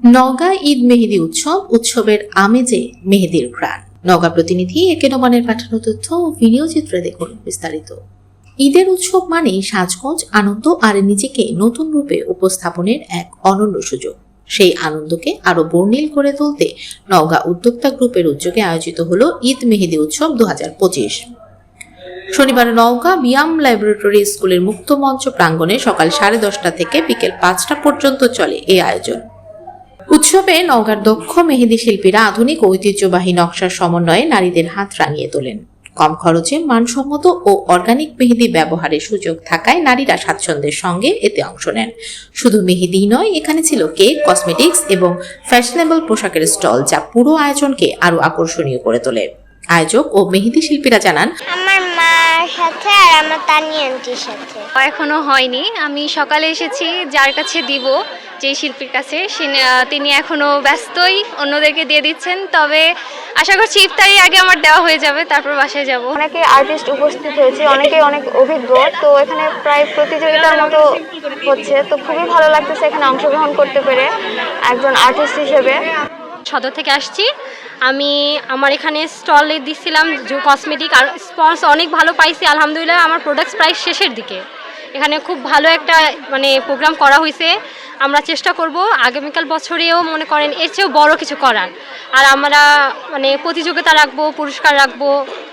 নওগাঁ ঈদ মেহেদি উৎসব, উৎসবের আমেজে মেহেদির ঘ্রাণ। নওগাঁ প্রতিনিধি একে নবানের পাঠানো তথ্য ও ভিডিও চিত্রে দেখুন বিস্তারিত। ঈদের উৎসব মানেই সাজগোজ, আনন্দ আর নিজেকে নতুন রূপে উপস্থাপনের এক অনন্য সুযোগ। সেই আনন্দকে আরও বর্ণিল করে তুলতে নওগাঁ উদ্যোক্তা গ্রুপের উদ্যোগে আয়োজিত হলো ঈদ মেহেদি উৎসব দু হাজার পঁচিশ। শনিবার নওগাঁ বিয়াম ল্যাবরেটরি স্কুলের মুক্ত মঞ্চ প্রাঙ্গণে সকাল সাড়ে দশটা থেকে বিকেল পাঁচটা পর্যন্ত চলে এই আয়োজন। উৎসবে নওগাঁর দক্ষ মেহেদি শিল্পীরা আধুনিক ঐতিহ্যবাহী নকশার সমন্বয়ে নারীদের হাত রাঙিয়ে তোলেন। কম খরচে, মানসম্মত ও অর্গানিক মেহেদি ব্যবহারের সুযোগ থাকায় নারীরা স্বাচ্ছন্দ্যের সঙ্গে এতে অংশ নেন। শুধু মেহেদি নয়, এখানে ছিল কেক কসমেটিক্স এবং ফ্যাশনেবল পোশাকের স্টল যা পুরো আয়োজনকে আরও আকর্ষণীয় করে তোলে। আয়োজক ও মেহেদি শিল্পীরা জানান, আমার সাথে আর আমার তানি আন্টির সাথে। এখনও হয়নি। আমি সকালে এসেছি যার কাছে দিব যে শিল্পীর কাছে। তিনি এখনও ব্যস্তই অন্যদেরকে দিয়ে দিচ্ছেন। তবে আশা করছি ইফতারি আগে আমার দেওয়া হয়ে যাবে তারপর বাসায় যাব। অনেকে আর্টিস্ট উপস্থিত হয়েছে অনেকে অনেক অভিজ্ঞ। তো এখানে প্রায় প্রতিযোগিতার মতো হচ্ছে। তো খুবই ভালো লাগতেছে এখানে অংশগ্রহণ করতে পেরে একজন আর্টিস্ট হিসেবে। সদর থেকে আসছি। আমি আমার এখানে স্টলে দিচ্ছিলাম যে কসমেটিক আর স্পন্স অনেক ভালো পাইছি, আলহামদুলিল্লাহ। আমার প্রোডাক্টস প্রায় শেষের দিকে। এখানে খুব ভালো একটা মানে প্রোগ্রাম করা হয়েছে আমরা চেষ্টা করব আগামীকাল বছরেও মনে করেন এর চেয়েও বড় কিছু করার। আর আমরা মানে প্রতিযোগিতা রাখব, পুরস্কার রাখব,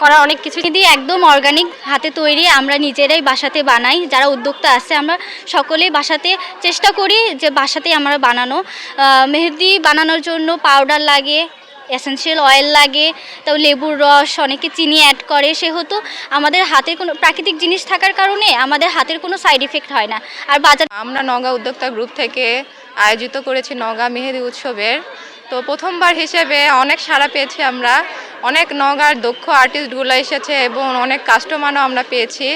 করার অনেক কিছু। দিদি একদম অর্গানিক হাতে তৈরি আমরা নিজেরাই বাসাতে বানাই, যারা উদ্যোক্তা আছে, আমরা সকলেই বাসাতে চেষ্টা করি যে বাসাতেই আমরা বানানো। মেহেদি বানানোর জন্য পাউডার লাগে এসেনশিয়াল অয়েল লাগে, তাও লেবুর রস, অনেকে চিনি অ্যাড করে। সেহেতু আমাদের হাতের কোনো প্রাকৃতিক জিনিস থাকার কারণে আমাদের হাতের কোনো সাইড এফেক্ট হয় না। আর বাজার আমরা নগা উদ্যোক্তা গ্রুপ থেকে আয়োজিত করেছি নগা মেহেদি উৎসবের। তো প্রথমবার হিসেবে অনেক সাড়া পেয়েছি আমরা। অনেক নগার দক্ষ আর্টিস্টগুলো এসেছে এবং অনেক কাস্টমারও আমরা পেয়েছি।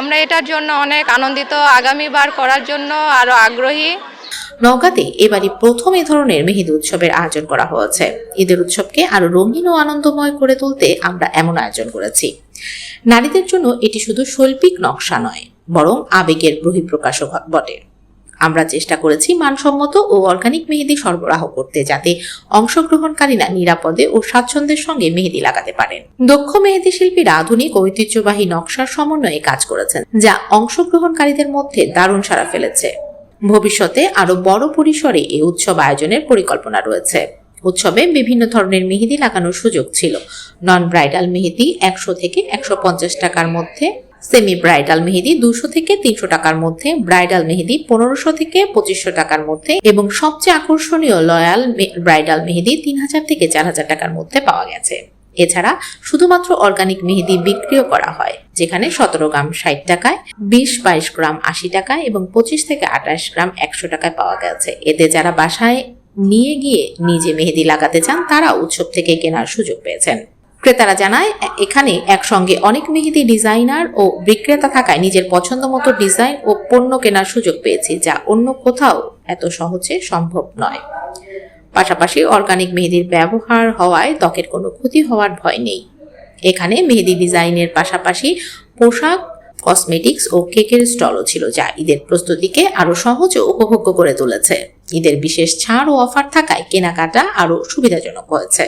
আমরা এটার জন্য অনেক আনন্দিত। আগামীবার করার জন্য আরও আগ্রহী। নওগাঁতে এবারই প্রথম এ ধরনের মেহেদি উৎসবের আয়োজন করা হয়েছে। ঈদের উৎসবকে আরও রঙিন ও আনন্দময় করে তুলতে আমরা এমন আয়োজন করেছি। নারীদের জন্য এটি শুধু শৈল্পিক নকশা নয়, বরং আবেগের বহিঃপ্রকাশও বটে। আমরা চেষ্টা করেছি মানসম্মত ও অর্গানিক মেহেদি সরবরাহ করতে যাতে অংশগ্রহণকারীরা নিরাপদে ও স্বাচ্ছন্দ্যের সঙ্গে মেহেদি লাগাতে পারেন। দক্ষ মেহেদি শিল্পীরা আধুনিক ঐতিহ্যবাহী নকশার সমন্বয়ে কাজ করেছেন, যা অংশগ্রহণকারীদের মধ্যে দারুণ সাড়া ফেলেছে। ভবিষ্যতে আরও বড় পরিসরে এই উৎসব আয়োজনের পরিকল্পনা রয়েছে। উৎসবে বিভিন্ন ধরনের মেহেদি লাগানোর সুযোগ ছিল। নন ব্রাইডাল মেহেদি একশো থেকে একশো পঞ্চাশ টাকার মধ্যে সেমি ব্রাইডাল মেহেদি দুশো থেকে তিনশো টাকার মধ্যে ব্রাইডাল মেহেদি পনেরোশো থেকে পঁচিশশো টাকার মধ্যে এবং সবচেয়ে আকর্ষণীয় লয়াল ব্রাইডাল মেহেদি তিন হাজার থেকে চার হাজার টাকার মধ্যে পাওয়া গেছে। এছাড়া শুধুমাত্র অর্গানিক মেহেদি বিক্রিও করা হয়, যেখানে সতেরো গ্রাম ষাট টাকায়, বিশ, বাইশ গ্রাম আশি টাকায় এবং পঁচিশ থেকে আঠাশ গ্রাম একশো টাকায় পাওয়া গেছে। এতে যারা বাসায় নিয়ে গিয়ে নিজে মেহেদি লাগাতে চান তারা উৎসব থেকে কেনার সুযোগ পেয়েছেন। ক্রেতারা জানায়, এখানে একসঙ্গে অনেক মেহেদি ডিজাইনার ও বিক্রেতা থাকায় নিজের পছন্দ মতো ডিজাইন ও পণ্য কেনার সুযোগ পেয়েছি, যা অন্য কোথাও এত সহজে সম্ভব নয়। পাশাপাশি অর্গানিক মেহেদির ব্যবহার হওয়ায় ত্বকের কোনো ক্ষতি হওয়ার ভয় নেই। এখানে মেহেদি ডিজাইনের পাশাপাশি পোশাক কসমেটিক্স ও কেকের স্টলও ছিল যা ঈদের প্রস্তুতিকে আরও সহজ ও উপভোগ্য করে তুলেছে। ঈদের বিশেষ ছাড় ও অফার থাকায় কেনাকাটা আরও সুবিধাজনক হয়েছে।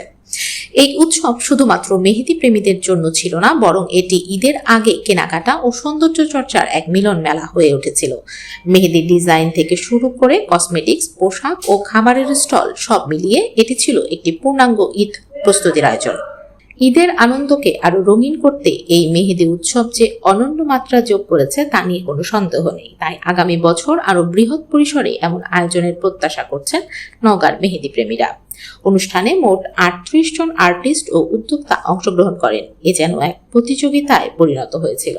এই উৎসব শুধুমাত্র মেহেদি প্রেমীদের জন্য ছিল না, বরং এটি ঈদের আগে কেনাকাটা ও সৌন্দর্য চর্চার এক মিলন মেলা হয়ে উঠেছিল। মেহেদি ডিজাইন থেকে শুরু করে কসমেটিক্স, পোশাক ও খাবারের স্টল সব মিলিয়ে এটি ছিল একটি পূর্ণাঙ্গ ঈদ প্রস্তুতির আয়োজন। ঈদের আনন্দকে আরও রঙিন করতে এই মেহেদি উৎসব যে অনন্য মাত্রা যোগ করেছে তা নিয়ে কোনো সন্দেহ নেই। তাই আগামী বছর আরও বৃহৎ পরিসরে এমন আয়োজনের প্রত্যাশা করছেন নগার মেহেদি প্রেমীরা। অনুষ্ঠানে মোট আটত্রিশ জন আর্টিস্ট ও উদ্যোক্তা অংশগ্রহণ করেন। এ যেন এক প্রতিযোগিতায় পরিণত হয়েছিল।